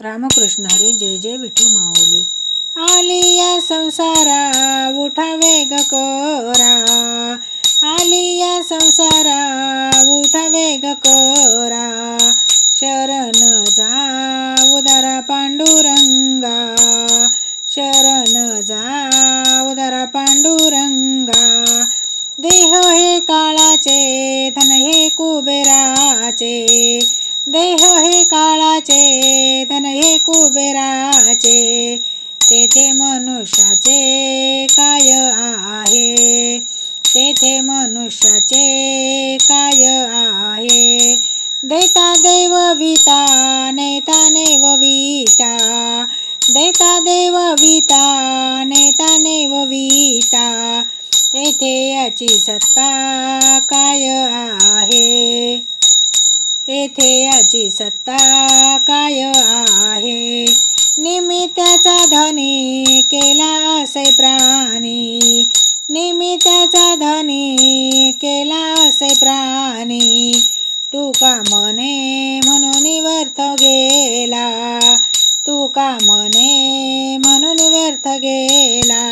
रामकृष्ण हरी जय जय विठू माऊली. आली या संसारा उठा वेग कोरा. आली या संसारा उठा वेग कोरा. शरण जा उदारा पांडुरंगा. शरण जा उदारा पांडुरंगा. देह हे काळाचे धन हे कुबेराचे. देह हे धन हे कुबेराचे तेथे मनुष्याचे काय आहे? तेथे मनुष्याचे काय आहे? देता देव विता नेता नेव विता. देता विता नेता नेववीता येथे याची सत्ता काय आहे? येथे त्याची सत्ता काय आहे? निमित्ताचा धनी केला असे प्राणी. निमित्ताचा धनी केला असे प्राणी. तू का म्हणे म्हणून व्यर्थ गेला? तू का म्हणे म्हणून व्यर्थ गेला?